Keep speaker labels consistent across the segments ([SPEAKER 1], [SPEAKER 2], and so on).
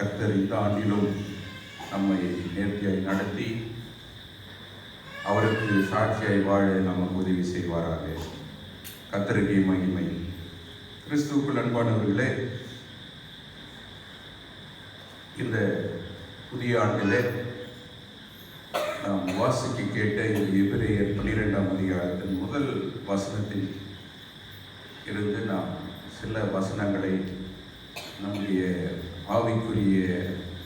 [SPEAKER 1] கர்த்தர் இந்த ஆண்டிலும் நம்மை நேர்த்தியாய் நடத்தி அவருக்கு சாட்சியாய் வாழ நமக்கு உதவி செய்வாராக. கர்த்தருக்கு மகிமை. கிறிஸ்துவுக்குள் அன்பானவர்களே இந்த புதிய ஆண்டிலே நாம் வாசிக்க கேட்ட இந்த எபிரேயர் பன்னிரெண்டாம் அதிகாரத்தின் முதல் வசனத்தில் இருந்து நாம் சில வசனங்களை நம்முடைய ஆவிக்குரிய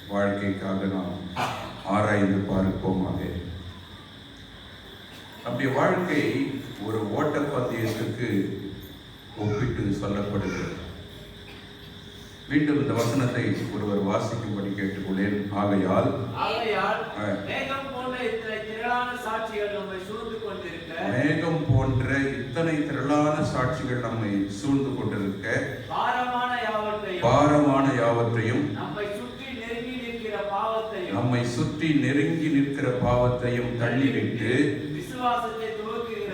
[SPEAKER 1] வாழ்க்கைக்காக நாம் ஆராய்ந்து பார்ப்போமாக நம்முடைய வாழ்க்கை ஒரு ஓட்டப்பந்தயத்துக்கு ஒப்பிட்டு சொல்லப்படுகிறது. மீண்டும் இந்த வசனத்தை ஒருவர் வாசிக்கும்படி கேட்டுக்கொள்ளேன் ஆகையால்.
[SPEAKER 2] மேகம் போன்ற இத்தனை திரளான சாட்சிகள் நம்மை சூழ்ந்து கொண்டிருக்க
[SPEAKER 1] மேகம் போன்ற இத்தனை திரளான சாட்சிகள் நம்மை சூழ்ந்து கொண்டிருக்க
[SPEAKER 2] பாரமான யாவற்றையும் நம்மை சுற்றி நெருங்கி நிற்கிற பாவத்தையும்
[SPEAKER 1] நம்மை சுற்றி நெருங்கி நிற்கிற பாவத்தையும் தள்ளிவிட்டு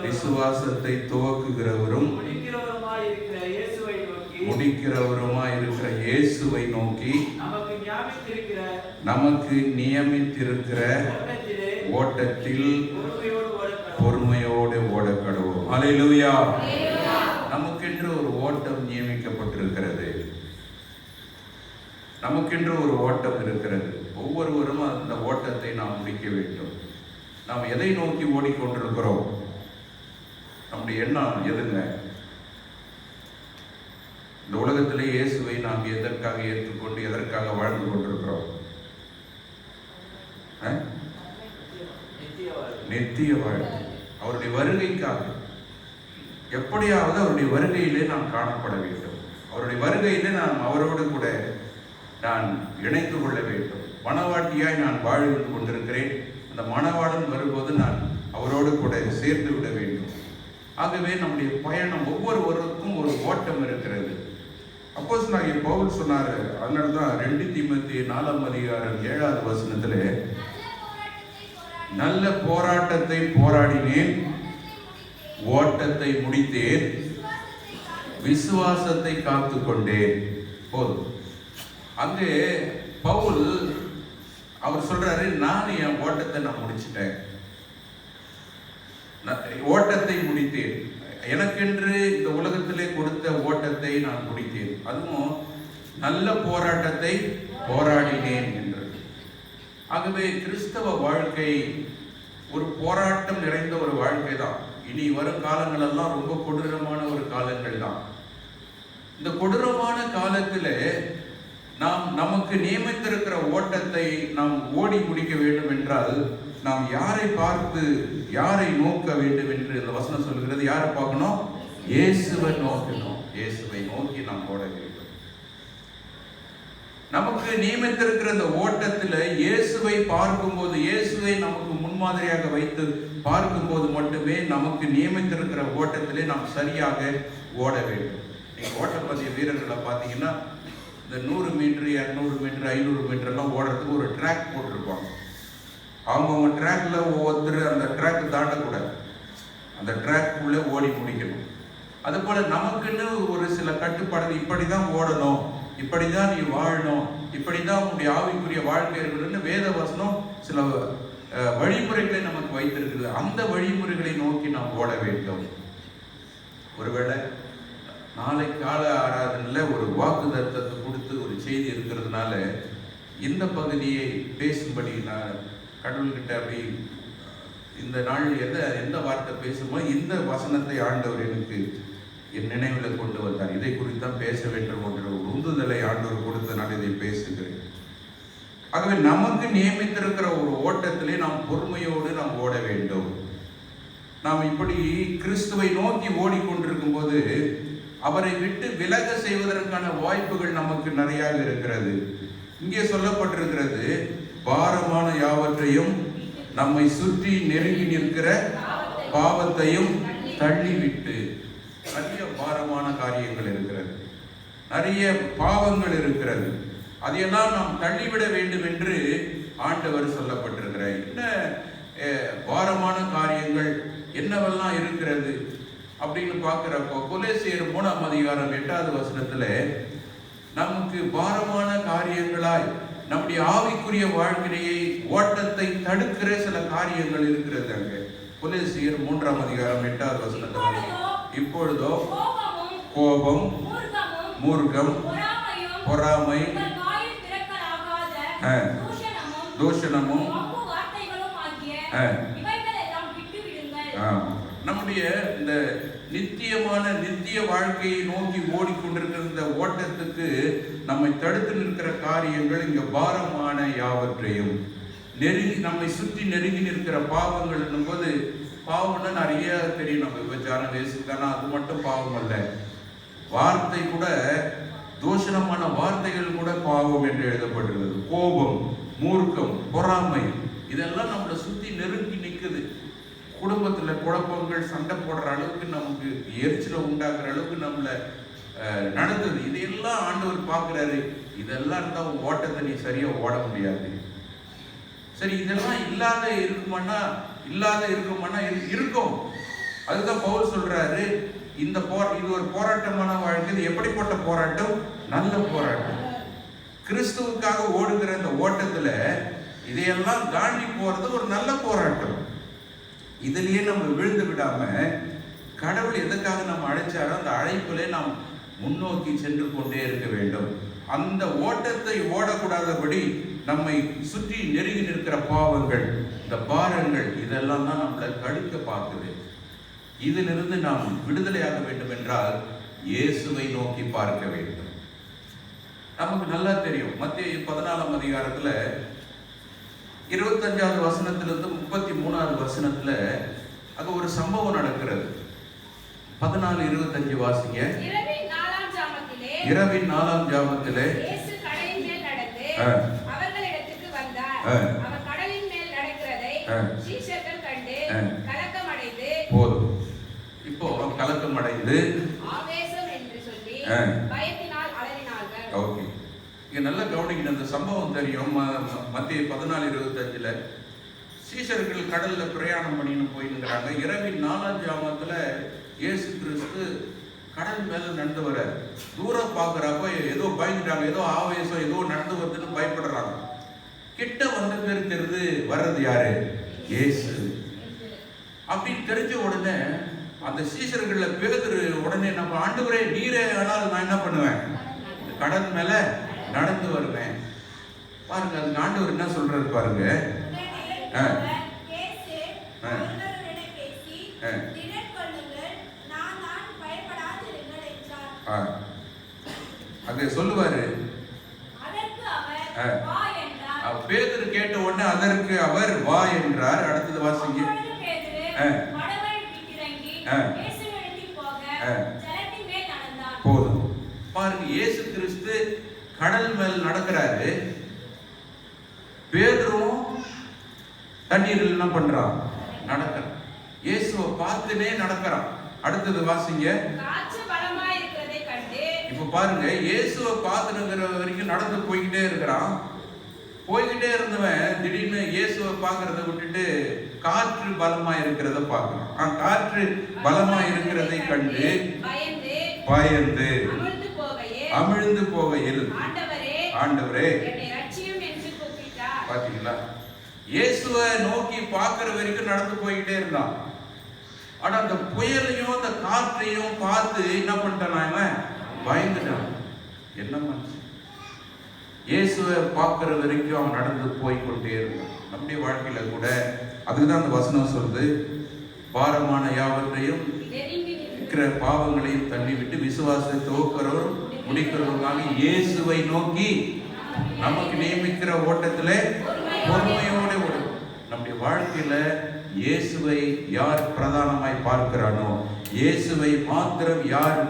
[SPEAKER 2] விசுவாசத்தை துவக்குகிறவரும் முடிக்கிறவருமாய் இருக்கிற இயேசுவை நோக்கி
[SPEAKER 1] முடிக்கிறவருமாய் இருக்கிற இயேசுவை நோக்கி
[SPEAKER 2] நமக்கு
[SPEAKER 1] நியமித்திருக்கிற
[SPEAKER 2] ஓட்டத்திலே பொறுமையோடு
[SPEAKER 1] பொறுமையோடு ஓடக்கடுவோம். அலையிலுயா நமக்கென்று ஒரு ஓட்டம் நியமிக்கப்பட்டிருக்கிறது நமக்கென்று ஒரு ஓட்டம் இருக்கிறது. ஒவ்வொருவரும் அந்த ஓட்டத்தை நாம் முடிக்க வேண்டும். நாம் எதை நோக்கி ஓடிக்கொண்டிருக்கிறோம்? நம்முடைய எண்ணம் எதுங்க? இந்த உலகத்திலே இயேசுவை நாம் எதற்காக ஏற்றுக்கொண்டு எதற்காக வாழ்ந்து கொண்டிருக்கிறோம்? ஆ?
[SPEAKER 2] நித்திய வாழ்வு.
[SPEAKER 1] வாழ்க்கை அவருடைய வருகைக்காக. எப்படியாவது அவருடைய வருகையிலே நாம் காணப்பட வேண்டும். அவருடைய வருகையிலே நாம் அவரோடு கூட நான் இணைந்து கொள்ள வேண்டும். மணவாட்டியாய் நான் வாழ்ந்து கொண்டிருக்கிறேன். அந்த மணவாளன் வரும்போது நான் அவரோடு கூட சேர்ந்து விட வேண்டும். ஆகவே நம்முடைய பயணம் ஒவ்வொருவருக்கும் ஒரு ஓட்டம் இருக்கிறது. அப்போஸ் நான் பவுல் சொன்னார் அதனால தான் ரெண்டு தீமத்தி நாலாம் அதிகாரம் ஏழாவது வசனத்தில் நல்ல போராட்டத்தை போராடினேன் ஓட்டத்தை முடித்தேன் விசுவாசத்தை காத்து கொண்டேன் போதும். அங்கே பவுல் அவர் சொல்றாரு நான் என் ஓட்டத்தை நான் முடிச்சிட்டேன். நான் ஓட்டத்தை முடித்தேன். எனக்கென்று இந்த உலகத்திலே கொடுத்த ஓட்டத்தை நான் முடித்தேன். அதுவும் நல்ல போராட்டத்தை போராடினேன் என்று ஆகவே கிறிஸ்தவ வாழ்க்கை ஒரு போராட்டம் நிறைந்த ஒரு வாழ்க்கை தான். இனி வரும் காலங்களெல்லாம் ரொம்ப கொடூரமான ஒரு காலங்கள் தான். இந்த கொடூரமான காலத்தில் நாம் நமக்கு நியமித்திருக்கிற ஓட்டத்தை நாம் ஓடி முடிக்க வேண்டும் என்றால் நாம் யாரை பார்த்து யாரை நோக்க வேண்டும் என்று இந்த வசனம் சொல்கிறது? யாரை பார்க்கணும்? இயேசுவை நோக்கணும். இயேசுவை நோக்கி நாம் ஓட வேண்டும். நமக்கு நியமித்திருக்கிற இந்த ஓட்டத்தில் இயேசுவை பார்க்கும்போது இயேசுவை நமக்கு முன்மாதிரியாக வைத்து பார்க்கும்போது மட்டுமே நமக்கு நியமித்திருக்கிற ஓட்டத்திலே நாம் சரியாக ஓட வேண்டும். நீங்கள் ஓட்டப்பந்தய வீரர்களை பார்த்தீங்கன்னா இந்த நூறு மீட்ரு இரநூறு மீட்ரு ஐநூறு மீட்டர்லாம் ஓடுறதுக்கு ஒரு ட்ராக் போட்டிருப்பாங்க. அவங்கவுங்க ட்ராக்ல ஒவ்வொருத்தர் அந்த ட்ராக் தாண்டக்கூடாது. அந்த ட்ராக்குள்ளே ஓடி முடிக்கணும். அதுபோல் நமக்குன்னு ஒரு சில கட்டுப்பாடுகள் இப்படி தான் ஓடணும் இப்படி தான் நீ வாழணும் இப்படி தான் உன்னுடைய ஆவிக்குரிய வாழ்க்கை இருக்கணும்னு வேத வசனம் சில வழிமுறைகளை நமக்கு வைத்திருக்கிறது. அந்த வழிமுறைகளை நோக்கி நாம் ஓட வேண்டும். ஒருவேளை நாளை கால ஆராதனையில் ஒரு வாக்கு தத்தத்தை கொடுத்து ஒரு செய்தி இருக்கிறதுனால இந்த பகுதியை பேசும்படி நான் கடவுள்கிட்ட அப்படி இந்த நாள் எந்த எந்த வார்த்தை பேசுமோ இந்த வசனத்தை ஆண்டவர் எனக்கு என் நினைவில் கொண்டு வந்தார். இதை குறித்து தான் பேச வேண்டும் என்ற ஒரு உந்துதலை ஆண்டவர் கொடுத்தனால் இதை பேசுகிறேன். ஆகவே நமக்கு நியமித்திருக்கிற ஒரு ஓட்டத்திலே நாம் பொறுமையோடு நாம் ஓட வேண்டும். நாம் இப்படி கிறிஸ்துவை நோக்கி ஓடிக்கொண்டிருக்கும் போது அவரை விட்டு விலக செய்வதற்கான வாய்ப்புகள் நமக்கு நிறையாக இருக்கிறது. இங்கே சொல்லப்பட்டிருக்கிறது பாரமான யாவற்றையும் நம்மை சுற்றி நெருங்கி நிற்கிற பாவத்தையும் தள்ளிவிட்டு நிறைய பாரமான காரியங்கள் இருக்கிறது. நிறைய பாவங்கள் இருக்கிறது. அதையெல்லாம் நாம் தள்ளிவிட வேண்டும் என்று ஆண்டவர் சொல்லப்பட்டிருக்கிறார். என்ன பாரமான காரியங்கள் என்னவெல்லாம் இருக்கிறது? அப்படின்னு பார்க்கிறப்போ கொலேசியர் மூணாம் அதிகாரம் எட்டாவது வசனத்துல நமக்கு பாரமான காரியங்களாய் நம்முடைய ஆவிக்குரிய வாழ்க்கையை ஓட்டத்தை தடுக்கிற சில காரியங்கள் இருக்கிறது அங்க கொலேசியர் மூன்றாம் அதிகாரம் எட்டாவது வசனத்தில் இப்பொழுதோ கோபம் மூர்க்கம் பொறாமை.
[SPEAKER 3] தூஷணமும்
[SPEAKER 1] ஆ. நம்முடைய இந்த நித்தியமான நித்திய வாழ்க்கையை நோக்கி ஓடிக்கொண்டிருக்கிற இந்த ஓட்டத்துக்கு நம்மை தடுத்து நிற்கிற காரியங்கள் இங்க பாரமான யாவற்றையும். நெருங்கி நம்மை சுற்றி நெருங்கி நிற்கிற பாவங்கள் போது பாவம்னா நிறைய தெரியும் நம்ம விபச்சாரம் வேசித்தானா அது மட்டும் பாவம் அல்ல. வார்த்தை கூட தூஷணமான வார்த்தைகள் கூட பாவம் என்று எழுதப்பட்டுள்ளது. கோபம் மூர்க்கம் பொறாமை இதெல்லாம் நம்மளை சுத்தி நெருங்கி குடும்பத்தில் குழப்பங்கள் சண்டை போடுற அளவுக்கு நமக்கு எரிச்சலை உண்டாக்குற அளவுக்கு நம்மளை நடந்தது இதையெல்லாம் ஆண்டவர் பார்க்குறாரு. இதெல்லாம் இருந்தால் ஓட்டத்தை நீ சரியாக ஓட முடியாது. சரி இதெல்லாம் இல்லாத இருக்குமானா இல்லாத இருக்குமானா இரு- இருக்கும். அதுதான் பவுல் சொல்றாரு. இந்த போர் இது ஒரு போராட்டமான வாழ்க்கை. இது எப்படிப்பட்ட போராட்டம்? நல்ல போராட்டம். கிறிஸ்துவுக்காக ஓடுகிற இந்த ஓட்டத்துல இதையெல்லாம் தாண்டி போறது ஒரு நல்ல போராட்டம். இதிலேயே நம்ம விழுந்து விடாம கடவுள் எதுக்காக நம்ம அழைச்சாரோ அந்த அழைப்பிலே நாம் முன்னோக்கி சென்று கொண்டே இருக்க வேண்டும். அந்த ஓட்டத்தை ஓடக்கூடாதபடி நம்மை சுற்றி நெருங்கி நிற்கிற பாவங்கள் இந்த பாரங்கள் இதெல்லாம் தான் நம்மளை தடுக்க பார்க்குது. இதிலிருந்து நாம் விடுதலையாக வேண்டும் என்றால் இயேசுவை நோக்கி பார்க்க வேண்டும். நமக்கு நல்லா தெரியும். மத்திய பதினாலாம் அதிகாரத்தில் இருபத்தஞ்சாவது வசனத்திலிருந்து முப்பத்தி மூணாவது வசனத்துல அங்க ஒரு சம்பவம் நடக்கிறது. பதினாலு இருபத்தஞ்சு வாசிங்க.
[SPEAKER 3] இரவின் நாலாம் ஜாமத்திலே
[SPEAKER 1] போதும். இப்போ கலக்கம் அடைந்து ஓகே. இங்க நல்லா கவனிக்கணும். அந்த சம்பவம் தெரியும். ம- மத்திய பதினாலு இருபத்தஞ்சில் சீசர்கள் கடலில் பிரயாணம் பண்ணின்னு போயிருக்கிறாங்க. இரவின் நாலாம் ஜாமத்தில் இயேசு கிறிஸ்து கடல் மேலே நடந்து வர தூரம் பார்க்கறப்ப ஏதோ பயந்துட்டாங்க. ஏதோ ஆவேசம் ஏதோ நடந்து வருதுன்னு பயப்படுறாங்க. கிட்ட வந்த பேர் தெரிந்து வர்றது யாரு? ஏசு அப்படின்னு தெரிஞ்ச உடனே அந்த சீசர்களில் பேதர் உடனே நம்ம ஆண்டவரே நீரே ஆனால் நான் என்ன பண்ணுவேன்? இந்த கடல் மேலே நடந்து வருவேன் பாருங்க அதுக்கு ஆண்டவர் என்ன சொல்றாரு பாருங்க ஆ. ஆ. ஆ. ஆ. அது சொல்லுவாரு
[SPEAKER 3] பேதர்
[SPEAKER 1] ஆ. கேட்ட உடனே அதற்கு அவர் வா என்றார் அடுத்தது வாசிங்க ஆ. ஆ. ஆ. போதும் பாருங்க இயேசு கிறிஸ்து கடல் மேல் நடக்கிறாரு. பேதுருவும் தண்ணீரில் என்ன பண்றான்? நடக்கிறான். இயேசுவை பார்த்துனே நடக்கிறான். அடுத்தது வாசிங்க. இப்ப பாருங்க இயேசுவை பார்த்துனுங்கிற வரைக்கும் நடந்து போய்கிட்டே இருக்கிறான். போய்கிட்டே இருந்தவன் திடீர்னு இயேசுவை பார்க்கறத விட்டுட்டு காற்று பலமா இருக்கிறத பார்க்கறான். காற்று பலமா இருக்கிறதை கண்டு
[SPEAKER 3] பயந்து
[SPEAKER 1] பயந்து
[SPEAKER 3] அமிழ்ந்து
[SPEAKER 1] அமிழ்ந்து போகையில்
[SPEAKER 3] ஆண்டவரே
[SPEAKER 1] பாத்தீங்களா? இயேசுவை நோக்கி பார்க்கிற வரைக்கும் நடந்து போய்கிட்டே இருந்தான். ஆனா அந்த புயலையும் அந்த காற்றையும் பார்த்து என்ன பண்ணிட்டான் இவன் பயந்துட்டான். என்ன மனுஷன் இயேசுவை பார்க்கிற வரைக்கும் அவன் நடந்து போய் கொண்டே இருந்தான். நம்முடைய வாழ்க்கையில கூட அதுக்குதான் அந்த வசனம் சொல்லுது. பாரமான யாவற்றையும் இருக்கிற பாவங்களையும் தள்ளிவிட்டு விசுவாசத்தை துவக்கிறவரும் முடிக்கிறதுக்காக இயேசுவை நோக்கி நமக்கு நியமிக்கிற ஓட்டத்தில் பொறுமையோடு ஓடும் நம்முடைய வாழ்க்கையில இயேசுவை யார் பிரதானமாய் பார்க்கிறானோ இயேசுவை மாத்திரம் யார்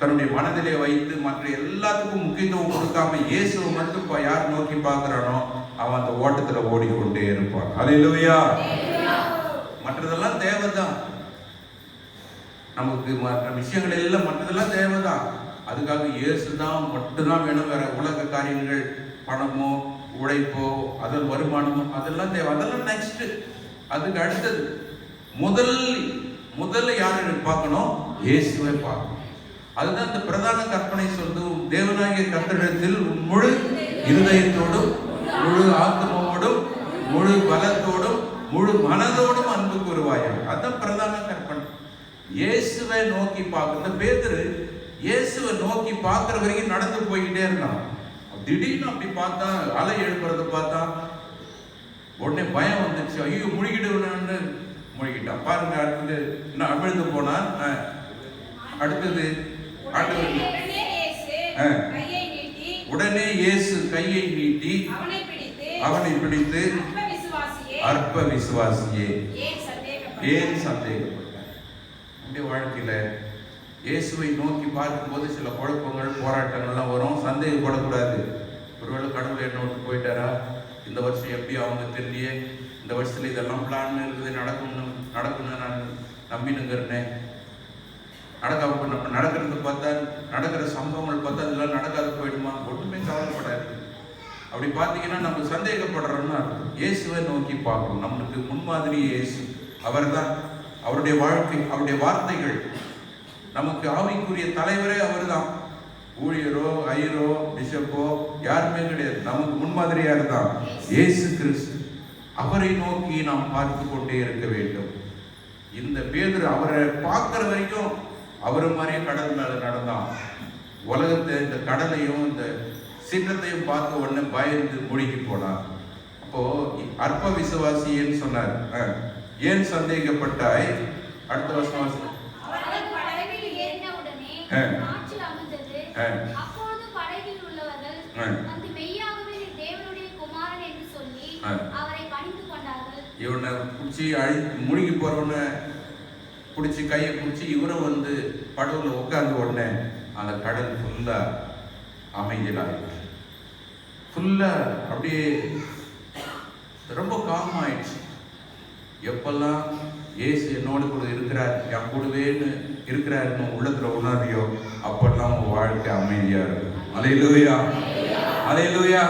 [SPEAKER 1] தன்னுடைய மனதிலே வைத்து மற்ற எல்லாத்துக்கும் முக்கியத்துவம் கொடுக்காம இயேசுவை மட்டும் இப்போ யார் நோக்கி பார்க்கிறானோ அவன் அந்த ஓட்டத்துல ஓடிக்கொண்டே இருப்பான். அல்லேலூயா மற்றதெல்லாம் தேவைதான். நமக்கு மற்ற விஷயங்கள் எல்லாம் மற்றதெல்லாம் தேவைதான். அதுக்காக இயேசு தான் மட்டும்தான் வேணும் வேற உலக காரியங்கள் பணமோ உழைப்போ அதன் வருமானமோ அதெல்லாம் தேவை. அதெல்லாம் நெக்ஸ்ட் அதுக்கு அடுத்தது முதல் முதல்ல யாரை பார்க்கணும்? இயேசுவை பார்க்கணும். அதுதான் இந்த பிரதான கற்பனை சொல்லுது உன் தேவனாகிய முழு இருதயத்தோடும் முழு ஆத்மாவோடும் முழு பலத்தோடும் முழு மனதோடும் அன்பு கூறுவாயா அதுதான் பிரதான இயேசுவை நோக்கி பார்க்க இந்த பேதுரு இயேசுவை நோக்கி பார்க்கிற வரைக்கும் நடந்து போய்கிட்டே இருந்தான். திடீர்னு அப்படி பார்த்தா அலை எழுப்புறத பார்த்தா உடனே பயம் வந்துச்சு. ஐயோ முழுகிடுவேன்னு முழுகிட்டான் பாருங்க அடுத்தது. என்ன அமிழ்ந்து போனான். ஆ. அடுத்தது. ஆண்டவர்
[SPEAKER 3] உடனே இயேசு. கையை நீட்டி
[SPEAKER 1] உடனே இயேசு கையை நீட்டி
[SPEAKER 3] அவனை பிடித்து அற்ப விசுவாசியே ஏன் சந்தேகப்பட்டாய்?
[SPEAKER 1] ஏன் வாழ்க்கையில் இயேசுவை நோக்கி பார்க்கும்போது சில குழப்பங்கள் போராட்டங்கள்லாம் வரும். சந்தேகப்படக்கூடாது. ஒருவேளை கடவுள் என்ன விட்டு போயிட்டாரா? இந்த வருஷம் எப்படி அவங்க தெரியலையே? இந்த வருஷத்துல இதெல்லாம் பிளான் இருக்குது நடக்கும்னு நடக்கும்னு நான் நம்பினுங்கிறேன். நடக்காம நம்ம நடக்கிறது பார்த்தா நடக்கிற சம்பவங்கள் பார்த்தா இதெல்லாம் நடக்காத போயிடுமா? ஒன்றுமே கவலைப்படாது அப்படி பார்த்தீங்கன்னா நம்ம சந்தேகப்படுறோம்னா இயேசுவை நோக்கி பார்க்கணும். நம்மளுக்கு முன்மாதிரி இயேசு. அவர்தான். அவருடைய வாழ்க்கை அவருடைய வார்த்தைகள். நமக்கு ஆவிக்குரிய தலைவரே அவர் தான் ஊழியரோ ஐயரோ பிஷப்போ யாருமே கிடையாது. நமக்கு முன்மாதிரியாக தான் இயேசு கிறிஸ்து. அவரை நோக்கி நாம் பார்த்து கொண்டே இருக்க வேண்டும். இந்த பேதர் அவரை பார்க்குற வரைக்கும் அவர் மாதிரியே கடல் மேலே நடந்தான். உலகத்தை இந்த கடலையும் இந்த சின்னத்தையும் பார்த்த உடனே பயந்து முழுகி போனார். அப்போ அற்ப விசுவாசின்னு சொன்னார். ஏன் சந்தேகப்பட்டாய்? அடுத்த வருஷம் இவனை பிடிச்சி அழி முழுகி போறவனை பிடிச்சி கையை பிடிச்சி இவரும் வந்து படகுல உட்கார்ந்த உடனே அந்த கடல் ஃபுல்லா அமைதியிலாயிடுச்சு ஃபுல்லா அப்படியே ரொம்ப காம் ஆயிடுச்சு எப்பெல்லாம் இயேசு என்னோடு கூட இருக்கிறார் என் கூடவேன்னு இருக்கிறாருன்னு உள்ளத்துல உணர்றியோ அப்பெல்லாம் உங்க வாழ்க்கை அமைதியா இருக்கும். அலையிலூயா அலையிலூயா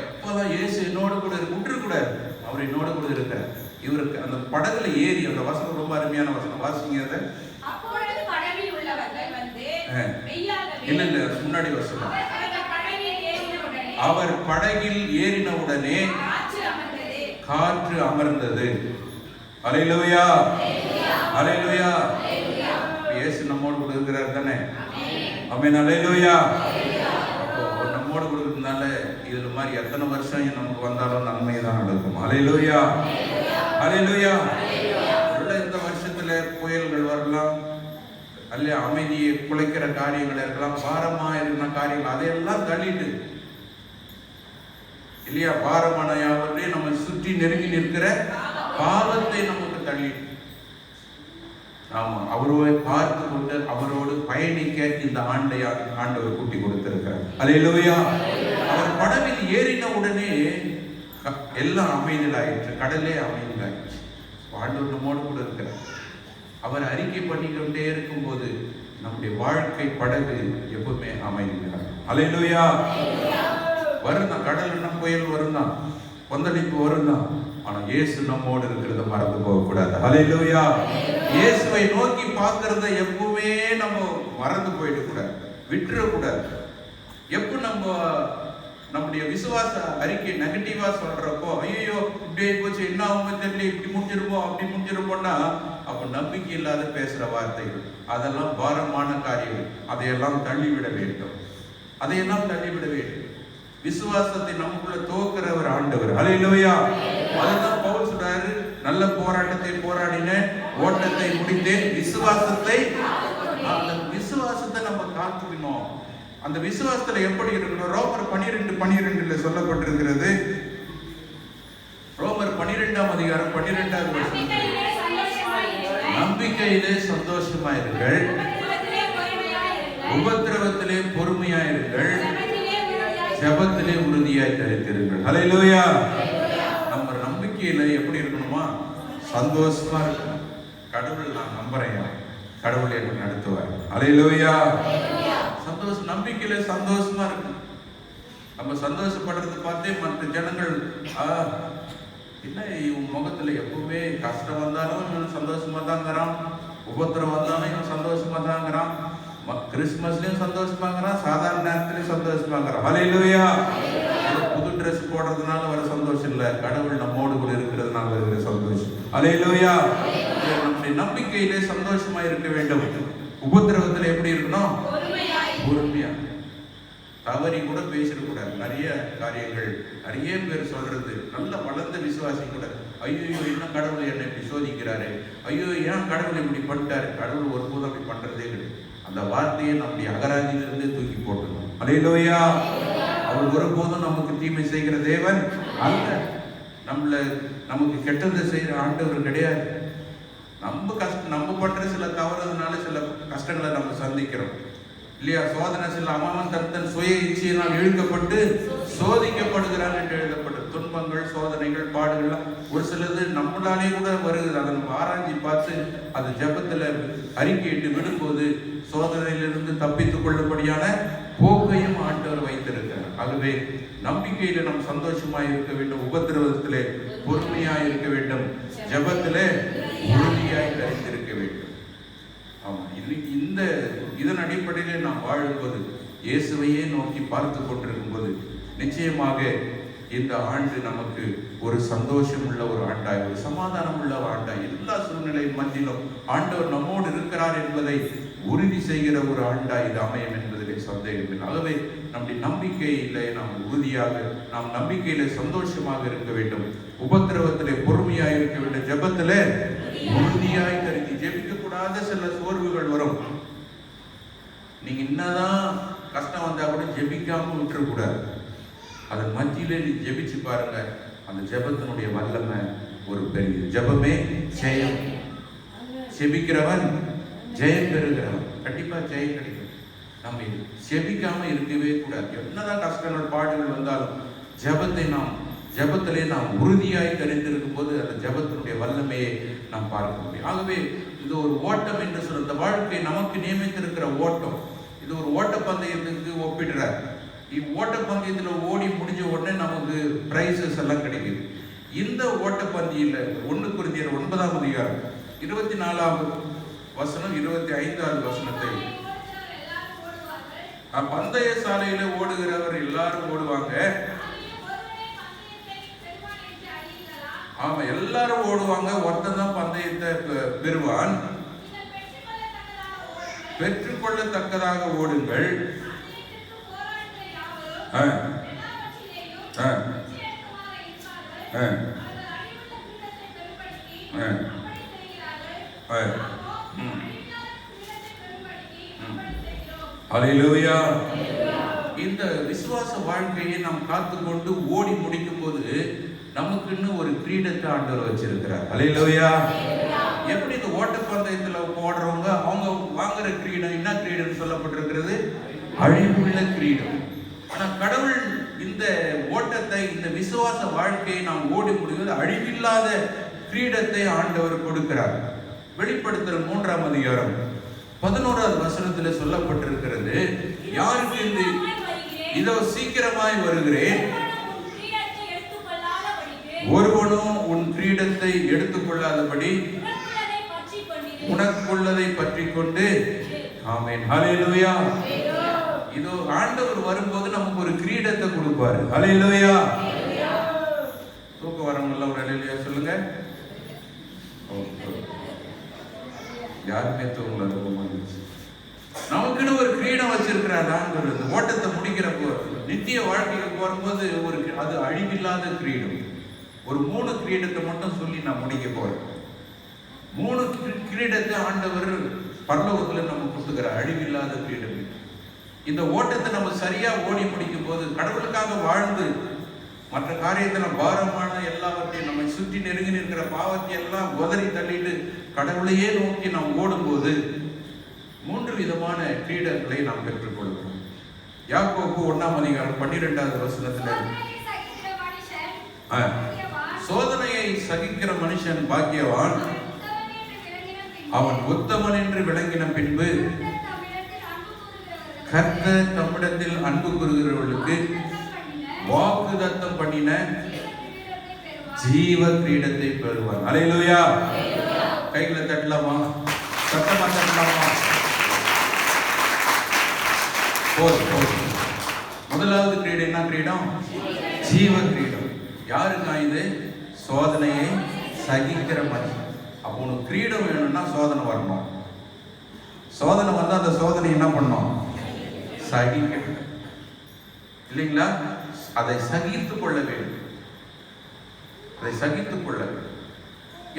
[SPEAKER 1] எப்பெல்லாம் இயேசு என்னோடு கூட இருக்கு விட்டுறக்கூடாது அவர் என்னோடு கூட இருக்கிறார். இவருக்கு அந்த படகுல ஏறி அந்த வசனம் ரொம்ப அருமையான வசனம். வாசிங்க அதை. இல்ல முன்னாடி வசனம். அவர் படகில்
[SPEAKER 3] காற்று அமர்ந்தது
[SPEAKER 1] காற்று அமர்ந்தது. அலையிலூயா. அலையிலூயா. இயேசு நம்மோடு கூட இருக்கிறார் தானே? அமீன் அலையிலூயா. அப்போ நம்மோடு கூட இருக்கிறதுனால இதுல மாதிரி எத்தனை வருஷம் நமக்கு வந்தாலும் நன்மை தான் நடக்கும். அலையிலூயா. அலையிலூயா. உள்ள இந்த வருஷத்துல புயல்கள் வரலாம். அல்ல அமைதியை குலைக்கிற காரியங்கள் இருக்கலாம். பாரமா இருக்கிற காரியங்கள் அதையெல்லாம் தள்ளிட்டு இல்லையா பாரமான யாவரையும் நம்ம சுற்றி நெருங்கி நிற்கிற பாவத்தை நமக்கு தள்ளி ஆமா அவரோட பார்த்து கொண்டு அவரோடு பயணிக்க இந்த ஆண்டை ஆண்டவர் கூட்டி கொடுத்திருக்கிறார். அல்லேலூயா அவர் படவில் ஏறின உடனே எல்லாம் அமைதலாயிற்று கடலே அமைதலாயிற்று ஆண்டவர் நம்மோடு கூட இருக்கிறார். அவர் அறிக்கை பண்ணிக்கொண்டே இருக்கும்போது நம்முடைய வாழ்க்கை படகு எப்பவுமே அமைதியாக அலையிலோயா வருந்தான் கடல்னா புயல் வருந்தான் கொந்தளிப்பு வருந்தான். ஆனால் இயேசு நம்மோடு இருக்கிறத மறந்து போகக்கூடாது. அலையிலோயா இயேசுவை நோக்கி பார்க்கறத எப்பவுமே நம்ம மறந்து போயிட கூடாது விட்டுற கூடாது. எப்போ நம்ம நம்முடைய விசுவாச அறிக்கை நெகட்டிவா சொல்றப்போ ஐயோ இப்படி போச்சு என்ன அவங்க தெரியல இப்படி முடிஞ்சிருப்போம் அப்படி முடிஞ்சிருப்போம்னா அப்போ நம்பிக்கை இல்லாத பேசுற வார்த்தைகள் அதெல்லாம் பாரமான காரியங்கள் அதையெல்லாம் தள்ளிவிட வேண்டும். அதையெல்லாம் தள்ளிவிட வேண்டும். விசுவாசத்தை நமக்குள்ள துவக்கிறவர் ஆண்டவர். அலையிலோயா அதுதான் பவுல் சொல்றாரு நல்ல போராட்டத்தை போராடினேன் ஓட்டத்தை முடித்தேன் விசுவாசத்தை அந்த விசுவாசத்தை நம்ம காத்துக்கணும். அந்த விசுவாசத்துல எப்படி இருக்கணும்? ரோமர் பனிரெண்டு பனிரெண்டுல சொல்லப்பட்டிருக்கிறது. ரோமர் பனிரெண்டாம் அதிகாரம் பன்னிரெண்டாவது வசனம்.
[SPEAKER 3] நம்பிக்கையிலே சந்தோஷமா இருங்கள்.
[SPEAKER 1] நம்பிக்கையிலே சந்தோஷமா இருங்கள்
[SPEAKER 3] உபத்திரவத்திலே பொறுமையா இருங்கள்.
[SPEAKER 1] உபத்திரவத்திலே பொறுமையா இருங்கள்
[SPEAKER 3] ஜபத்திலே
[SPEAKER 1] உறுதியாய் தரித்திருங்கள். லோயா நம்ம நம்பிக்கையில எப்படி இருக்கணுமா? சந்தோஷமா இருக்கணும். கடவுள் நான் நம்புறேன். கடவுள் என்ன நடத்துவார். லோயா சந்தோஷம் நம்பிக்கையில சந்தோஷமா இருக்கணும். நம்ம சந்தோஷப்படுறது பார்த்தே மற்ற ஜனங்கள் ஆ, என்ன இவன் முகத்துல எப்பவுமே கஷ்டம் வந்தாலும் இவன் சந்தோஷமா தாங்கிறான் உபத்திரம் வந்தாலும் இவன் சந்தோஷமா தாங்கிறான் ம- கிறிஸ்துமஸ்லயும் சந்தோஷமாங்கிறான் சாதாரண நேரத்துலயும் சந்தோஷமாங்கிறான் ஹalleluya. புது ட்ரெஸ் போடுறதுனால வர சந்தோஷம் இல்ல. கடவுள் நம்மோடு கூட இருக்கிறதுனால இருக்கிற சந்தோஷம். அலையிலோயா நம்முடைய நம்பிக்கையிலே சந்தோஷமா இருக்க வேண்டும். உபத்திரவத்துல எப்படி இருக்கணும்? பொறுமையா. தவறி கூட பேசிடக்கூடாது நிறைய காரியங்கள் நிறைய பேர் சொல்றது. நல்ல வளர்ந்த விசுவாசி கூட ஐயோ என்ன கடவுள் என்னை இப்படி சோதிக்கிறாரு? ஐயோ ஏன் கடவுள் இப்படி பண்ணிட்டாரு? கடவுள் ஒருபோதும் அப்படி பண்றதே கிடையாது. அந்த வார்த்தையை நம்முடைய அகராதியிலிருந்து தூக்கி போட்டுக்கணும் அலையிலோயா அவர் ஒருபோதும் நமக்கு தீமை செய்கிற தேவன் அல்ல. நம்மள நமக்கு கெட்டதை செய்கிற ஆண்டவர் கிடையாது. நம்ம கஷ்ட நம்ம பண்ற சில தவறுனால சில கஷ்டங்களை நம்ம சந்திக்கிறோம். இல்லையா? சோதனை சில அமாவன் தத்தன் சுய இச்சையினால் இழுக்கப்பட்டு சோதிக்கப்படுகிறான் என்று எழுதப்பட்ட துன்பங்கள் சோதனைகள் பாடுகள்லாம் ஒரு சிலது நம்மளாலே கூட வருகிறது. அதை நம்ம ஆராய்ச்சி பார்த்து அது ஜெபத்துல அறிக்கையிட்டு விடும்போது சோதனையிலிருந்து தப்பித்துக் கொள்ளும்படியான போக்கையும் ஆண்டவர் வைத்திருக்கிறார். ஆகவே நம்பிக்கையில நாம் சந்தோஷமாக இருக்க வேண்டும் உபத்திரவத்திலே பொறுமையாக இருக்க வேண்டும் ஜபத்திலே உறுதியாய் தரித்திருக்க வேண்டும். ஆமா இன்னைக்கு இந்த இதன் அடிப்படையிலே நாம் வாழும்போது இயேசுவையே நோக்கி பார்த்து கொண்டிருக்கும் போது நிச்சயமாக இந்த ஆண்டு நமக்கு ஒரு சந்தோஷம் உள்ள ஒரு ஆண்டாய் ஒரு சமாதானம் உள்ள ஒரு ஆண்டாய். எல்லா சூழ்நிலை மத்தியிலும் ஆண்டவர் நம்மோடு இருக்கிறார் என்பதை உறுதி செய்கிற ஒரு ஆண்டாய் இது அமையும் என்பதிலே சந்தேகம் இல்லை. ஆகவே நம்முடைய நம்பிக்கையிலே நாம் உறுதியாக நாம் நம்பிக்கையிலே சந்தோஷமாக இருக்க வேண்டும். உபத்திரவத்திலே பொறுமையாக இருக்க வேண்டும். ஜபத்திலே உறுதியாய் கருதி ஜெபிக்க கூடாத சில சோர்வுகள் வரும். நீங்க என்னதான் கஷ்டம் வந்தா கூட ஜெபிக்காம விட்டுறக்கூடாது. அதன் மத்தியிலே நீ ஜெபிச்சு பாருங்க. அந்த ஜெபத்தினுடைய வல்லமை ஒரு பெரிய ஜெபமே ஜெயம். செபிக்கிறவன் ஜெயம் பெறுகிறவன் கண்டிப்பாக ஜெயம் கிடைக்கும். நம்ம செபிக்காம இருக்கவே கூடாது. என்னதான் கஷ்டங்கள் பாடுகள் வந்தாலும் ஜெபத்தை நாம் ஜபத்திலே நாம் உறுதியாய் தெரிந்திருக்கும் போது அந்த ஜெபத்தினுடைய வல்லமையை நாம் பார்க்க முடியும். ஆகவே இது ஒரு ஓட்டம் என்று சொல்ற இந்த வாழ்க்கை நமக்கு நியமித்திருக்கிற ஓட்டம். இது ஒரு ஓட்டப்பந்தயத்துக்கு ஒப்பிடுறார். ஓட்டப்பந்தயத்துல ஓடி முடிஞ்ச உடனே நமக்கு ப்ரைஸஸ் எல்லாம் கிடைக்குது. இந்த ஓட்டப்பந்தயில ஒண்ணு குறிஞ்சியர் ஒன்பதாம் அதிகாரம் இருபத்தி நாலாம் வசனம் இருபத்தி ஐந்தாவது வசனத்தை பந்தய சாலையில ஓடுகிறவர் எல்லாரும் ஓடுவாங்க. ஆமா எல்லாரும் ஓடுவாங்க. ஒருத்தன் தான் பந்தயத்தை பெ- பெறுவான். பெற்றுக்கொள்ளத்தக்கதாக ஓடுங்கள். ஆ, ஆ, ஆ, ஆ. ம். ஹalleluya இந்த விசுவாச வாழ்க்கையை நாம் காத்துக்கொண்டு ஓடி முடிக்கும் போது நமக்குன்னு ஒரு கிரீடத்தை ஆண்டவர் வச்சிருக்கிறார் ஹalleluya எப்படி இந்த ஓட்டப்பந்தயத்துல ஓடுறவங்க அவங்க வாங்குற கிரீடம் என்ன கிரீடம் சொல்லப்பட்டிருக்கிறது அழிவுள்ள கிரீடம் ஆனால் கடவுள் இந்த ஓட்டத்தை இந்த விசுவாச வாழ்க்கையை நாம் ஓடி முடிவது அழிவில்லாத கிரீடத்தை ஆண்டவர் கொடுக்கிறார். வெளிப்படுத்தல் மூன்றாம் அதிகாரம் பதினோராவது வசனத்தில் சொல்லப்பட்டிருக்கிறது. யாருக்கு இந்த இதோ சீக்கிரமாய் வருகிறேன். ஒருவனும் உன் கிரீடத்தை எடுத்துக்கொள்ளாதபடி உனக்குள்ளதை பற்றி கொண்டு ஆமென். ஹalleluya. இதோ ஆண்டவர் வரும்போது நமக்கு ஒரு கிரீடத்தை கொடுப்பாரு. ஹalleluya. தூக்க வரவங்கள ஒரு ஹalleluya சொல்லுங்க. யாருமே தூங்கல நமக்குன்னு ஒரு கிரீடம் வச்சிருக்கிறார் ஆண்டவர். இந்த ஓட்டத்தை முடிக்கிறப்போ நித்திய வாழ்க்கைக்கு போகும்போது ஒரு அது அழிவில்லாத கிரீடம். ஒரு மூணு கிரீடத்தை மட்டும் சொல்லி நான் முடிக்க போறேன். மூணு கிரீடத்தை ஆண்டவர் பரலோகத்துல நம்ம கொடுத்துக்கிற அழிவில்லாத கிரீடம். இந்த ஓட்டத்தை நம்ம சரியா ஓடி முடிக்கும் போது கடவுளுக்காக வாழ்ந்து மற்ற காரியத்தில் பாரமான எல்லாவற்றையும் நம்மை சுற்றி நெருங்கி நிற்கிற பாவத்தை எல்லாம் உதறி தள்ளிட்டு கடவுளையே நோக்கி நாம் ஓடும்போது மூன்று விதமான கிரீடங்களை நாம் பெற்றுக்கொள்கிறோம் யாக்கோப்பு ஒண்ணாம் அதிகாரம் பன்னிரெண்டாவது வசனத்துல சோதனையை சகிக்கிற மனுஷன் பாக்கியவான். அவன் உத்தமன் என்று விளங்கின பின்பு கர்த்தர் தம்மிடத்தில் அன்பு கூறுகிறவர்களுக்கு வாக்குதத்தம் பண்ணின ஜீவ கிரீடத்தை பெறுவார். அலையிலுயா. கைகளை தட்டலாமா? சத்தமா தட்டலாமா? போதும் போதும். முதலாவது கிரீடம் என்ன கிரீடம்? ஜீவ கிரீடம். யாருக்கா இது? சோதனையை சகிக்கிற மாதிரி அப்போ உனக்கு கிரீடம் வேணும்னா சோதனை வரணும். சோதனை வந்தால் அந்த சோதனை என்ன பண்ணும்? சகிக்கணும் இல்லைங்களா? அதை சகித்துக் கொள்ள வேண்டும். அதை சகித்து கொள்ள வேண்டும்.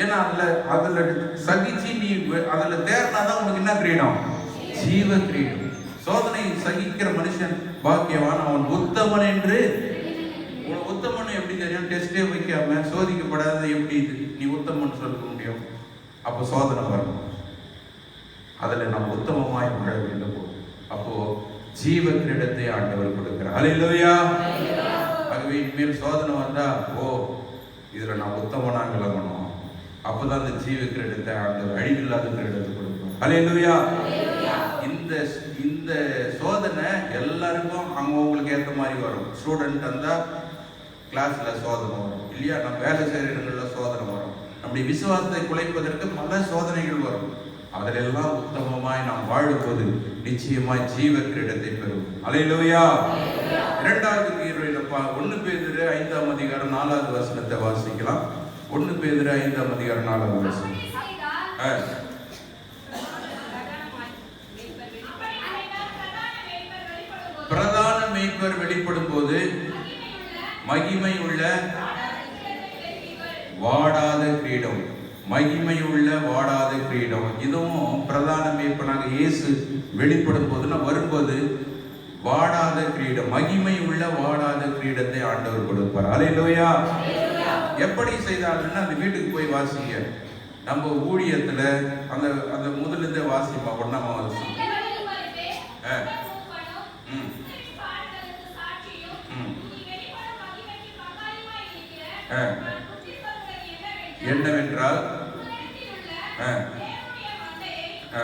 [SPEAKER 1] ஏன்னா அதுல அதுல சகிச்சு நீ அதுல தேர்னாதான் உனக்கு என்ன கிரீடம்? ஜீவ கிரீடம். சோதனை சகிக்கிற மனுஷன் பாக்கியவான். அவன் உத்தமன் என்று உன் உத்தமன் எப்படி தெரியும்? டெஸ்டே வைக்காம சோதிக்கப்படாத எப்படி இது? நீ உத்தமன் சொல்ல முடியும். அப்போ சோதனை வரணும் அதுல நாம் உத்தமமாய் உழ வேண்டும். அப்போ ஜீவ கிரீடத்தை ஆண்டவர் கொடுக்கிறார். அலையிலோயா ஆகவே இனிமேல் சோதனை வந்தா ஓ இதுல நான் உத்தமனா கிளம்பணும் அப்பதான் அந்த ஜீவ கிரீடத்தை ஆண்டவர் அழிவில்லாத கிரீடத்தை கொடுக்கும் அலையிலோயா இந்த இந்த சோதனை எல்லாருக்கும் அவங்கவுங்களுக்கு ஏற்ற மாதிரி வரும். ஸ்டூடெண்ட் வந்தா கிளாஸ்ல சோதனை வரும். இல்லையா? நம்ம வேலை செய்கிற இடங்களில் சோதனை வரும். நம்முடைய விசுவாசத்தை குலைப்பதற்கு பல சோதனைகள் வரும். அதிலெல்லாம் உத்தமமாய் நாம் வாழும்போது நிச்சயமாய் ஜீவ கிரீடத்தை பெறும் அலையிலோயா இரண்டாவது கீரையில பா ஒன்னு பேதிரு ஐந்தாம் அதிகாரம் நாலாவது வசனத்தை வாசிக்கலாம். ஒன்னு பேதிரு ஐந்தாம் அதிகாரம் நாலாவது வசனம். ஆ, பிரதான மேய்ப்பர் வெளிப்படும் போது மகிமை உள்ள வாடாத கிரீடம். மகிமையுள்ள வாடாத கிரீடம். இதுவும் பிரதானமே. இப்போ நாங்கள் இயேசு வெளிப்படும் போது நான் வரும்போது வாடாத கிரீடம் மகிமை உள்ள வாடாத கிரீடத்தை ஆண்டவர் கொடுப்பார். அலையிலோயா எப்படி செய்தாருன்னா அந்த வீட்டுக்கு போய் வாசிங்க. நம்ம ஊழியத்துல அந்த அந்த முதலிருந்தே வாசிப்பா ஒன்னாம வாசி ஆ. என்னவென்றால் ஆ. ஆ.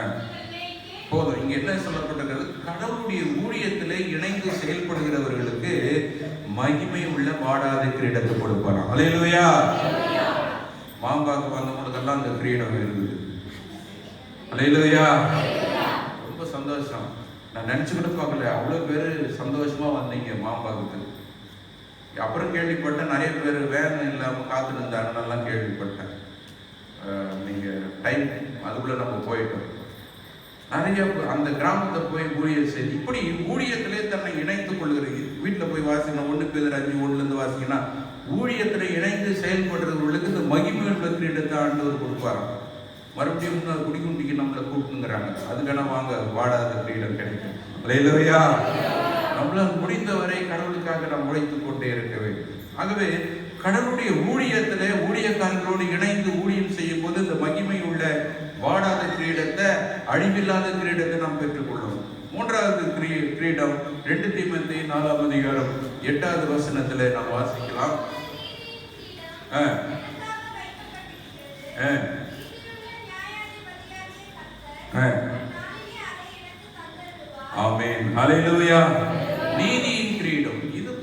[SPEAKER 1] போதும். இங்க என்ன சொல்லப்பட்டிருக்கிறது? கடவுளுடைய ஊழியத்திலே இணைந்து செயல்படுகிறவர்களுக்கு மகிமை உள்ள வாடாத கிரீடத்தை கொடுப்பாராம். அலையிலுவையா மாம்பாக்கு வந்தவங்களுக்கெல்லாம் அந்த கிரீடம் இருக்குது அலையிலுவையா ரொம்ப சந்தோஷம். நான் நினைச்சு கூட பார்க்கல. அவ்வளோ பேர் சந்தோஷமா வந்தீங்க மாம்பாக்கத்துக்கு அப்புறம் கேள்விப்பட்டேன் நிறைய பேர் வேன் இல்லாமல் காத்துட்டு கேள்விப்பட்டேன் நீங்கள் நீங்க டைம் அதுக்குள்ள நம்ம போயிட்டோம். நிறைய அந்த கிராமத்தை போய் ஊழியர் செய்து இப்படி ஊழியத்திலே தன்னை இணைத்துக் கொள்கிறது. வீட்டில் போய் வாசிக்கணும் ஒன்று பேர் அஞ்சு ஒன்றுலேருந்து இருந்து ஊழியத்தில் இணைந்து செயல்படுறவர்களுக்கு இந்த மகிமை உள்ள கிரீடத்தை ஆண்டவர் கொடுப்பாராம். மறுபடியும் குடி குடிக்குண்டிக்கு நம்மளை கூப்பிட்டுங்கிறாங்க. அதுக்கான வாங்க வாடாத கிரீடம் கிடைக்கும். இல்லையா முடிந்த முடிந்தவரை கடவுளுக்காக நாம் உழைத்துக் கொண்டே இருக்க வேண்டும். ஆகவே கடவுளுடைய ஊழியத்தில் ஊழியக்காரர்களோடு இணைந்து ஊழியம் செய்யும் போது இந்த மகிமை உள்ள வாடாத கிரீடத்தை அழிவில்லாத கிரீடத்தை நாம் பெற்றுக்கொள்ளும் மூன்றாவது கிரீ கிரீடம் ரெண்டு தீமந்தை நாலாம் அதிகாரம் எட்டாவது வசனத்துல நாம் வாசிக்கலாம். ஆமேன் ஆ, ஆ. ஹalleluya. நீதியின்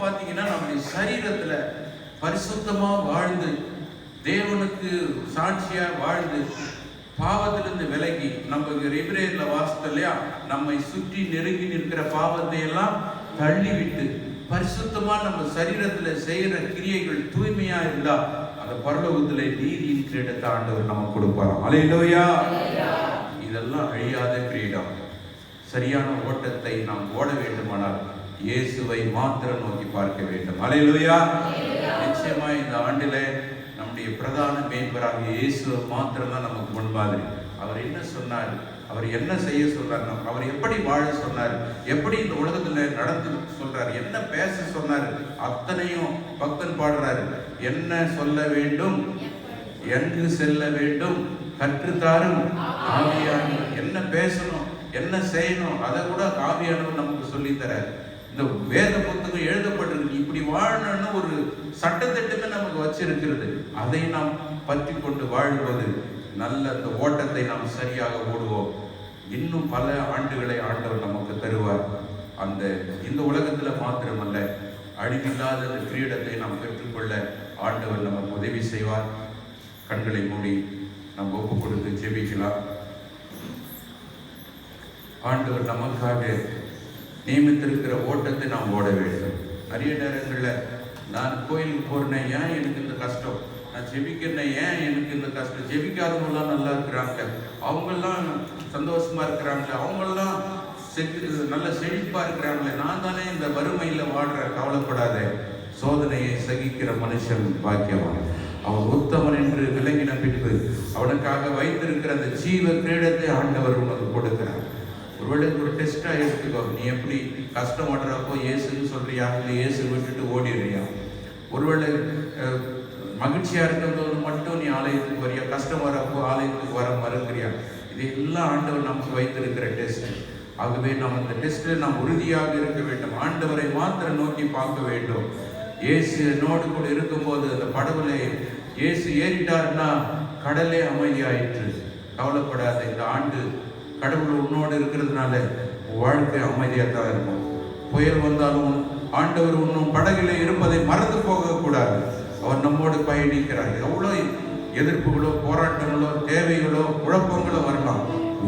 [SPEAKER 1] பாத்தீங்கன்னா நம்முடைய சரீரத்துல பரிசுத்தமா வாழ்ந்து தேவனுக்கு சாட்சியா வாழ்ந்து பாவத்திலிருந்து விலகி நம்ம எபிரேயர்ல வாசித்தோம் இல்லையா? நம்மை சுற்றி நெருங்கி நிற்கிற பாவத்தை எல்லாம் தள்ளிவிட்டு பரிசுத்தமா நம்ம சரீரத்துல செய்யற கிரியைகள் தூய்மையா இருந்தா அந்த பரலோகத்துல நீதியின் கிரீடத்தை ஆண்டவர் நமக்கு கொடுப்பாராம். அலையிலோயா இதெல்லாம் அழியாத கிரீடம். சரியான ஓட்டத்தை நாம் ஓட வேண்டுமானால் இயேசுவை மாத்திரம் நோக்கி பார்க்க வேண்டும். அலையிலுயா நிச்சயமா இந்த ஆண்டில நம்முடைய பிரதான மேம்பராக இயேசுவை மாத்திரம் தான் நமக்கு முன்மாதிரி அவர் என்ன சொன்னார்? அவர் என்ன செய்ய நம்ம- அவர் எப்படி வாழ சொன்னார்? எப்படி இந்த உலகத்துல நடந்து சொல்றாரு? என்ன பேச சொன்னார்? அத்தனையும் பக்தன் பாடுறாரு. என்ன சொல்ல வேண்டும்? எங்கு செல்ல வேண்டும்? கற்றுத்தாரும். ஆவியானவர். என்ன பேசணும்? என்ன செய்யணும்? அதை கூட ஆவியானவர் நமக்கு சொல்லித் தரார் இந்த வேத புத்தகம் எழுதப்பட்டிருக்கு. இப்படி வாழணும்னு ஒரு சட்டத்திட்டமே நமக்கு வச்சிருக்கிறது. அதை நாம் பற்றி கொண்டு வாழ்வது நல்ல அந்த ஓட்டத்தை நாம் சரியாக ஓடுவோம். இன்னும் பல ஆண்டுகளை ஆண்டவர் நமக்கு தருவார். அந்த இந்த உலகத்தில் மாத்திரமல்ல அழிவில்லாத அந்த கிரீடத்தை நாம் பெற்றுக்கொள்ள ஆண்டவர் நமக்கு உதவி செய்வார். கண்களை மூடி நாம் ஒப்பு கொடுத்து ஜெபிக்கலாம். ஆண்டவர் நமக்காக நியமித்திருக்கிற ஓட்டத்தை நாம் ஓட வேண்டும். நிறைய நேரங்களில் நான் கோயிலுக்கு போறேன் ஏன் எனக்கு இந்த கஷ்டம்? நான் ஜெபிக்கிறேன் ஏன் எனக்கு இந்த கஷ்டம்? ஜெபிக்காதவங்களாம் நல்லா இருக்கிறாங்க. அவங்கெல்லாம் சந்தோஷமாக இருக்கிறாங்களே அவங்கெல்லாம் செக்கு நல்ல செழிப்பாக இருக்கிறாங்களே நான் தானே இந்த வறுமையில் வாடுற கவலைப்படாத. சோதனையை சகிக்கிற மனுஷன் பாக்கியவான். அவன் உத்தமன் என்று விலங்கின பின்பு அவனுக்காக வைத்திருக்கிற அந்த ஜீவ கிரீடத்தை ஆண்டவர் உனக்கு கொடுக்கிறார். ஒருவேளை ஒரு டெஸ்ட்டாக எடுத்துக்கோ. நீ எப்படி கஷ்டம் ஓடுறப்போ ஏசுன்னு சொல்கிறியா இல்லை ஏசு விட்டுட்டு ஓடிடுறியா? ஒருவேளை மகிழ்ச்சியாக மகிழ்ச்சியா மட்டும் நீ ஆலயத்துக்கு வரியா? கஷ்டம் வரப்போ ஆலயத்துக்கு வர மறுக்கிறியா? இது எல்லாம் ஆண்டவர் நமக்கு வைத்திருக்கிற டெஸ்ட் ஆகவே நாம் அந்த டெஸ்ட்டில் நாம் உறுதியாக இருக்க வேண்டும். ஆண்டவரை மாத்திரம் நோக்கி பார்க்க வேண்டும். இயேசு என்னோடு கூட இருக்கும்போது அந்த படகுல இயேசு ஏறிட்டாருன்னா கடலே அமைதியாயிற்று. கவலைப்படாத இந்த ஆண்டு கடவுள் உன்னோடு இருக்கிறதுனால வாழ்க்கை அமைதியாக தான் இருக்கும். புயல் வந்தாலும் ஆண்டவர் இன்னும் படகில் இருப்பதை மறந்து போகக்கூடாது. அவர் நம்மோடு பயணிக்கிறார். எவ்வளோ எதிர்ப்புகளோ போராட்டங்களோ தேவைகளோ குழப்பங்களோ வரலாம்.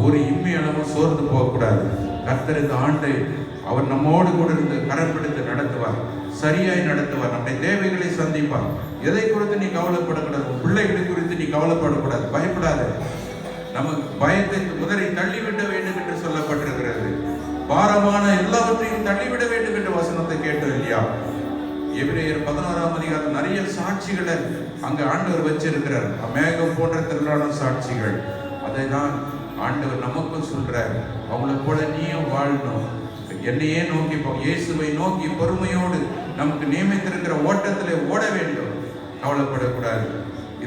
[SPEAKER 1] ஒரு இம்மி அளவும் சோர்ந்து போகக்கூடாது. கர்த்தர் இந்த ஆண்டை அவர் நம்மோடு கூட இருந்து கரம் பிடித்து நடத்துவார். சரியாய் நடத்துவார். நம்முடைய தேவைகளை சந்திப்பார். எதை குறித்து நீ கவலைப்படக்கூடாது? பிள்ளைகளை குறித்து நீ கவலைப்படக்கூடாது. பயப்படாத. நமக்கு பயத்தை முதலை தள்ளிவிட வேண்டும் என்று சொல்லப்பட்டிருக்கிறது. பாரமான எல்லாவற்றையும் தள்ளிவிட வேண்டும் என்ற வசனத்தை கேட்டோம் இல்லையா? எபிரேயர் பதினோராம் அதிகாரம் நிறைய சாட்சிகளை அங்க ஆண்டவர் வச்சிருக்கிறார். மேகம் போன்ற திரளான சாட்சிகள். அதை தான் ஆண்டவர் நமக்கும் சொல்றார். அவங்கள போல நீயும் வாழணும். என்னையே நோக்கி இயேசுவை நோக்கி பொறுமையோடு நமக்கு நியமித்திருக்கிற ஓட்டத்திலே ஓட வேண்டும். கவலைப்படக்கூடாது.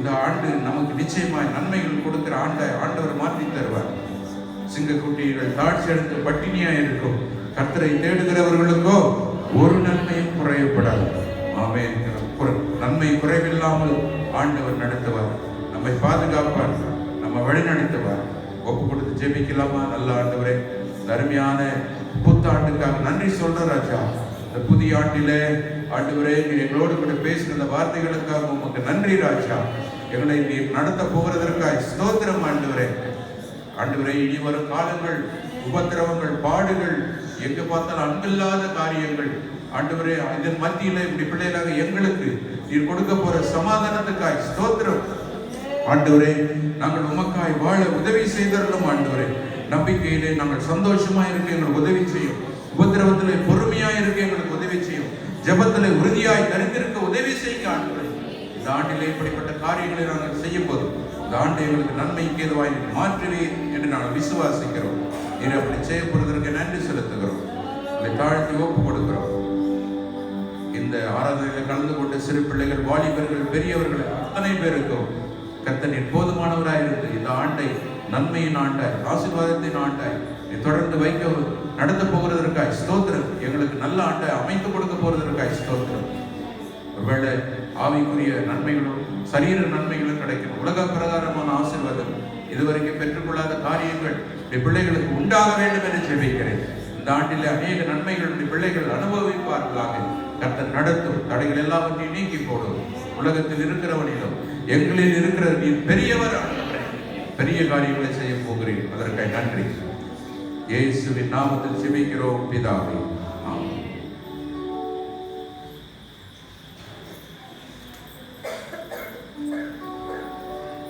[SPEAKER 1] இந்த ஆண்டு நமக்கு நிச்சயமாய் நன்மைகள் கொடுக்கிற ஆண்டை ஆண்டவர் மாற்றி தருவார். சிங்கக்குட்டிகள் தாட்சி எடுத்து பட்டினியா இருக்கும். கர்த்தரை தேடுகிறவர்களுக்கோ ஒரு நன்மையும் குறையப்படாது. ஆமே நன்மை குறைவில்லாமல் ஆண்டவர் நடத்துவார். நம்மை பாதுகாப்பார். நம்ம வழி நடத்துவார். ஒப்பு கொடுத்து ஜெபிக்கலாமா? நல்ல ஆண்டவரே இந்த அருமையான புத்தாண்டுக்காக நன்றி சொல்ற ராஜா. இந்த புதிய ஆண்டிலே ஆண்டவரே நீர் எங்களோடு கூட பேசின அந்த வார்த்தைகளுக்காக உமக்கு நன்றி ராஜா. எங்களை நீர் நடத்த போகிறதற்காய் ஸ்தோத்திரம் ஆண்டவரே. ஆண்டவரே இனி வரும் காலங்கள் உபத்திரவங்கள் பாடுகள் எங்க பார்த்தாலும் அன்பில்லாத காரியங்கள். ஆண்டவரே இதன் மத்தியில இப்படி பிள்ளைகளாக எங்களுக்கு நீர் கொடுக்க போற சமாதானத்துக்காய் ஸ்தோத்திரம். ஆண்டவரே நாங்கள் உமக்காய் வாழ உதவி செய்தரலும் ஆண்டவரே. நம்பிக்கையிலே நாங்கள் சந்தோஷமா இருக்க எங்களுக்கு உதவி செய்யும். உபத்திரவத்திலே பொறுமையா இருக்க எங்களுக்கு உதவி செய்யும். ஜெபத்திலே உறுதியாய் தரித்திருக்க உதவி செய்யுங்க ஆண்டுகளை இந்த ஆண்டிலே இப்படிப்பட்ட காரியங்களை நாங்கள் செய்யும் போது இந்த ஆண்டு எங்களுக்கு நன்மைக்கு கேதுவாய் மாற்றுவேன் என்று நாங்கள் விசுவாசிக்கிறோம். நீர் அப்படி செய்யப்படுவதற்கு நன்றி செலுத்துகிறோம். உங்களை தாழ்த்தி ஒப்பு கொடுக்கிறோம். இந்த ஆராதனையில் கலந்து கொண்ட சிறு பிள்ளைகள் வாலிபர்கள் பெரியவர்கள் அத்தனை பேருக்கும் கத்தனின் போதுமானவராயிருந்து இந்த ஆண்டை நன்மையின் ஆண்டாய் ஆசீர்வாதத்தின் ஆண்டாய் நீ தொடர்ந்து வைக்கவும். நடந்து போகிறதற்காய் ஸ்தோத்திரம். எங்களுக்கு நல்ல ஆண்டை அமைத்து கொடுக்க போகிறதற்காய் ஸ்தோத்திரம். ஒருவேளை ஆவிக்குரிய நன்மைகளும் சரீர நன்மைகளும் கிடைக்கும் உலக பிரகாரமான ஆசீர்வாதம். இதுவரைக்கும் பெற்றுக்கொள்ளாத காரியங்கள் பிள்ளைகளுக்கு உண்டாக வேண்டும் என்று ஜெபிக்கிறேன். இந்த ஆண்டிலே அநேக நன்மைகள் பிள்ளைகள் அனுபவிப்பார்களாக. கர்த்தர் நடத்தும் தடைகள் எல்லாவற்றையும் நீக்கி போடும். உலகத்தில் இருக்கிறவனிலும் எங்களில் இருக்கிற நீர் பெரியவர் பெரிய காரியங்களை செய்ய போகிறேன். அதற்காக நன்றி. இயேசுவின் நாமத்தில் செபிக்கிறோம் பிதாவே.